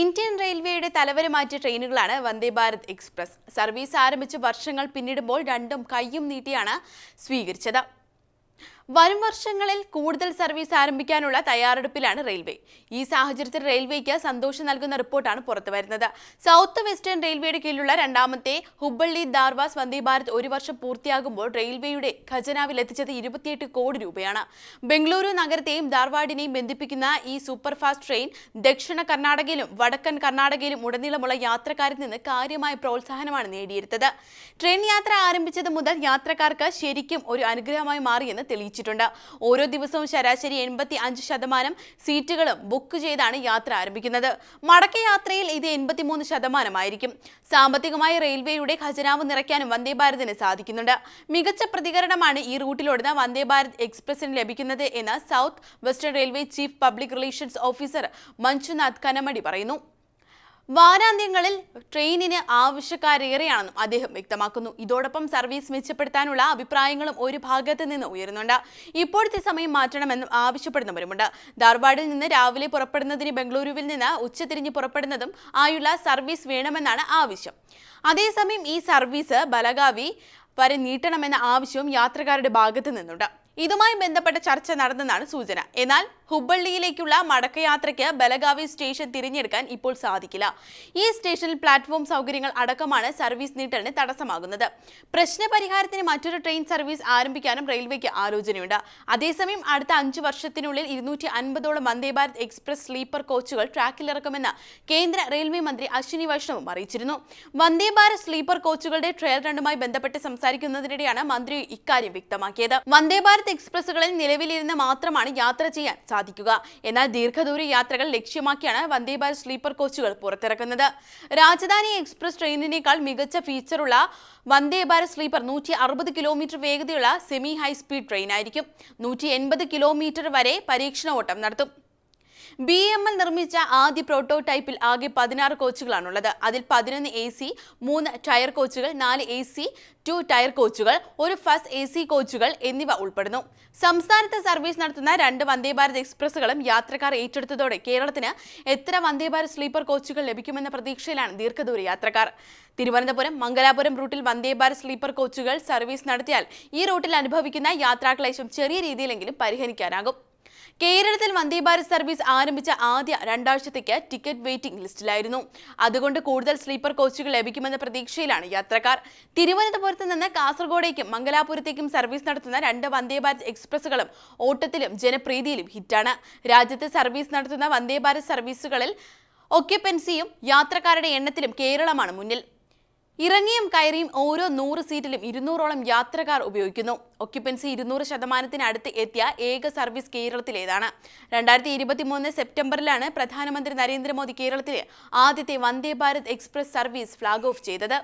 Indian റെയിൽവേയുടെ തലവരെ മാറ്റിയ ട്രെയിനുകളാണ് വന്ദേ ഭാരത് എക്സ്പ്രസ്. സർവീസ് ആരംഭിച്ച് വർഷങ്ങൾ പിന്നിടുമ്പോൾ രണ്ടും കൈയും നീട്ടിയാണ് സ്വീകരിച്ചത്. വരും വർഷങ്ങളിൽ കൂടുതൽ സർവീസ് ആരംഭിക്കാനുള്ള തയ്യാറെടുപ്പിലാണ് റെയിൽവേ. ഈ സാഹചര്യത്തിൽ റെയിൽവേക്ക് സന്തോഷം നൽകുന്ന റിപ്പോർട്ടാണ് പുറത്തു വരുന്നത്. സൗത്ത് വെസ്റ്റേൺ റെയിൽവേയുടെ കീഴിലുള്ള രണ്ടാമത്തെ ഹുബള്ളി ദാർവാസ് വന്ദേ ഭാരത് ഒരു വർഷം പൂർത്തിയാകുമ്പോൾ റെയിൽവേയുടെ ഖജനാവിൽ എത്തിച്ചത് ഇരുപത്തിയെട്ട് കോടി രൂപയാണ്. ബംഗളൂരു നഗരത്തെയും ധാർവാഡിനെയും ബന്ധിപ്പിക്കുന്ന ഈ സൂപ്പർ ഫാസ്റ്റ് ട്രെയിൻ ദക്ഷിണ കർണാടകയിലും വടക്കൻ കർണാടകയിലും ഉടനീളമുള്ള യാത്രക്കാരിൽ നിന്ന് കാര്യമായ പ്രോത്സാഹനമാണ് നേടിയെടുത്തത്. ട്രെയിൻ യാത്ര ആരംഭിച്ചത് മുതൽ യാത്രക്കാർക്ക് ശരിക്കും ഒരു അനുഗ്രഹമായി മാറിയെന്ന് തെളിയിച്ചിട്ടുണ്ട് ഓരോ ദിവസവും ശരാശരി എൺപത്തി അഞ്ച് ശതമാനം സീറ്റുകളും ബുക്ക് ചെയ്താണ് യാത്ര ആരംഭിക്കുന്നത്. മടക്കയാത്രയിൽ ഇത് എൺപത്തിമൂന്ന് ശതമാനമായിരിക്കും. സാമ്പത്തികമായി റെയിൽവേയുടെ ഖജനാവ് നിറയ്ക്കാനും വന്ദേ ഭാരതിന് സാധിക്കുന്നുണ്ട്. മികച്ച പ്രതികരണമാണ് ഈ റൂട്ടിലോടുന്ന വന്ദേ ഭാരത് എക്സ്പ്രസിന് ലഭിക്കുന്നത് എന്ന് south western railway chief public relations officer Manjunath Kanamadi പറയുന്നു. വാരാന്ത്യങ്ങളിൽ ട്രെയിനിന് ആവശ്യക്കാരേറെയാണെന്നും അദ്ദേഹം വ്യക്തമാക്കുന്നു. ഇതോടൊപ്പം സർവീസ് മെച്ചപ്പെടുത്താനുള്ള അഭിപ്രായങ്ങളും ഒരു ഭാഗത്ത് നിന്ന് ഉയരുന്നുണ്ട്. ഇപ്പോഴത്തെ സമയം മാറ്റണമെന്നും ആവശ്യപ്പെടുന്നവരുമുണ്ട്. ധാർവാഡിൽ നിന്ന് രാവിലെ പുറപ്പെടുന്നതിന് ബംഗളൂരുവിൽ നിന്ന് ഉച്ചതിരിഞ്ഞ് പുറപ്പെടുന്നതും ആയുള്ള സർവീസ് വേണമെന്നാണ് ആവശ്യം. അതേസമയം ഈ സർവീസ് ബലഗാവി വരെ നീട്ടണമെന്ന ആവശ്യവും യാത്രക്കാരുടെ ഭാഗത്തു നിന്നുണ്ട്. ഇതുമായി ബന്ധപ്പെട്ട ചർച്ച നടന്നെന്നാണ് സൂചന. എന്നാൽ ഹുബ്ബള്ളിയിലേക്കുള്ള മടക്കയാത്രയ്ക്ക് ബലഗാവി സ്റ്റേഷൻ തിരഞ്ഞെടുക്കാൻ ഇപ്പോൾ സാധിക്കില്ല. ഈ സ്റ്റേഷനിൽ പ്ലാറ്റ്ഫോം സൗകര്യങ്ങൾ അടക്കമാണ് സർവീസ് നീട്ടലിന് തടസ്സമാകുന്നത്. പ്രശ്നപരിഹാരത്തിന് മറ്റൊരു ട്രെയിൻ സർവീസ് ആരംഭിക്കാനും റെയിൽവേക്ക് ആലോചനയുണ്ട്. അതേസമയം അടുത്ത അഞ്ചു വർഷത്തിനുള്ളിൽ ഇരുന്നൂറ്റി അൻപതോളം വന്ദേ ഭാരത് എക്സ്പ്രസ് സ്ലീപ്പർ കോച്ചുകൾ ട്രാക്കിലിറക്കുമെന്ന് കേന്ദ്ര റെയിൽവേ മന്ത്രി അശ്വിനി വൈഷ്ണവും അറിയിച്ചിരുന്നു. വന്ദേ ഭാരത് സ്ലീപ്പർ കോച്ചുകളുടെ ട്രയൽ റണ്ണുമായി ബന്ധപ്പെട്ട് സംസാരിക്കുന്നതിനിടെയാണ് മന്ത്രി ഇക്കാര്യം വ്യക്തമാക്കിയത്. വന്ദേ ഭാരത് എക്സ്പ്രസുകളിൽ നിലവിലിരുന്ന് മാത്രമാണ് യാത്ര ചെയ്യാൻ സാധിക്കുക. എന്നാൽ ദീർഘദൂര യാത്രകൾ ലക്ഷ്യമാക്കിയാണ് വന്ദേ ഭാരത് സ്ലീപ്പർ കോച്ചുകൾ പുറത്തിറക്കുന്നത്. രാജധാനി എക്സ്പ്രസ് ട്രെയിനിനേക്കാൾ മികച്ച ഫീച്ചറുള്ള വന്ദേ ഭാരത് സ്ലീപ്പർ നൂറ്റി അറുപത് കിലോമീറ്റർ വേഗതയുള്ള സെമി ഹൈ സ്പീഡ് ട്രെയിൻ ആയിരിക്കും നൂറ്റി എൺപത് കിലോമീറ്റർ വരെ പരീക്ഷണ ഓട്ടം നടത്തും. ബി എം എൽ നിർമ്മിച്ച ആദ്യ പ്രോട്ടോടൈപ്പിൽ ആകെ പതിനാറ് കോച്ചുകളാണുള്ളത്. അതിൽ പതിനൊന്ന് എ സി മൂന്ന് ടയർ കോച്ചുകൾ നാല് എ സി ടു ടയർ കോച്ചുകൾ ഒരു ഫസ്റ്റ് എ സി കോച്ചുകൾ എന്നിവ ഉൾപ്പെടുന്നു. സംസ്ഥാനത്ത് സർവീസ് നടത്തുന്ന രണ്ട് വന്ദേ ഭാരത് എക്സ്പ്രസുകളും യാത്രക്കാർ ഏറ്റെടുത്തതോടെ കേരളത്തിന് എത്ര വന്ദേ ഭാരത് സ്ലീപ്പർ കോച്ചുകൾ ലഭിക്കുമെന്ന പ്രതീക്ഷയിലാണ് ദീർഘദൂര യാത്രക്കാർ. തിരുവനന്തപുരം മംഗലാപുരം റൂട്ടിൽ വന്ദേ ഭാരത് സ്ലീപ്പർ കോച്ചുകൾ സർവീസ് നടത്തിയാൽ ഈ റൂട്ടിൽ അനുഭവിക്കുന്ന യാത്രാക്ലേശം ചെറിയ രീതിയിലെങ്കിലും പരിഹരിക്കാനാകും. കേരളത്തിൽ വന്ദേ ഭാരത് സർവീസ് ആരംഭിച്ച ആദ്യ രണ്ടാഴ്ചത്തേക്ക് ടിക്കറ്റ് വെയിറ്റിംഗ് ലിസ്റ്റിലായിരുന്നു. അതുകൊണ്ട് കൂടുതൽ സ്ലീപ്പർ കോച്ചുകൾ ലഭിക്കുമെന്ന പ്രതീക്ഷയിലാണ് യാത്രക്കാർ. തിരുവനന്തപുരത്ത് നിന്ന് കാസർഗോഡേക്കും മംഗലാപുരത്തേക്കും സർവീസ് നടത്തുന്ന രണ്ട് വന്ദേ ഭാരത് എക്സ്പ്രസുകളും ഓട്ടത്തിലും ജനപ്രീതിയിലും ഹിറ്റാണ്. രാജ്യത്ത് സർവീസ് നടത്തുന്ന വന്ദേ ഭാരത് സർവീസുകളിൽ ഒക്യുപ്പൻസിയും യാത്രക്കാരുടെ എണ്ണത്തിലും കേരളമാണ് മുന്നിൽ. ഇറങ്ങിയും കയറിയും ഓരോ നൂറ് സീറ്റിലും ഇരുന്നൂറോളം യാത്രക്കാർ ഉപയോഗിക്കുന്നു. ഒക്യുപ്പൻസി ഇരുന്നൂറ് ശതമാനത്തിനടുത്ത് എത്തിയ ഏക സർവീസ് കേരളത്തിലേതാണ്. രണ്ടായിരത്തി ഇരുപത്തി മൂന്ന് സെപ്റ്റംബറിലാണ് പ്രധാനമന്ത്രി നരേന്ദ്രമോദി കേരളത്തിലെ ആദ്യത്തെ Vande Bharat express service flag off ചെയ്തത്.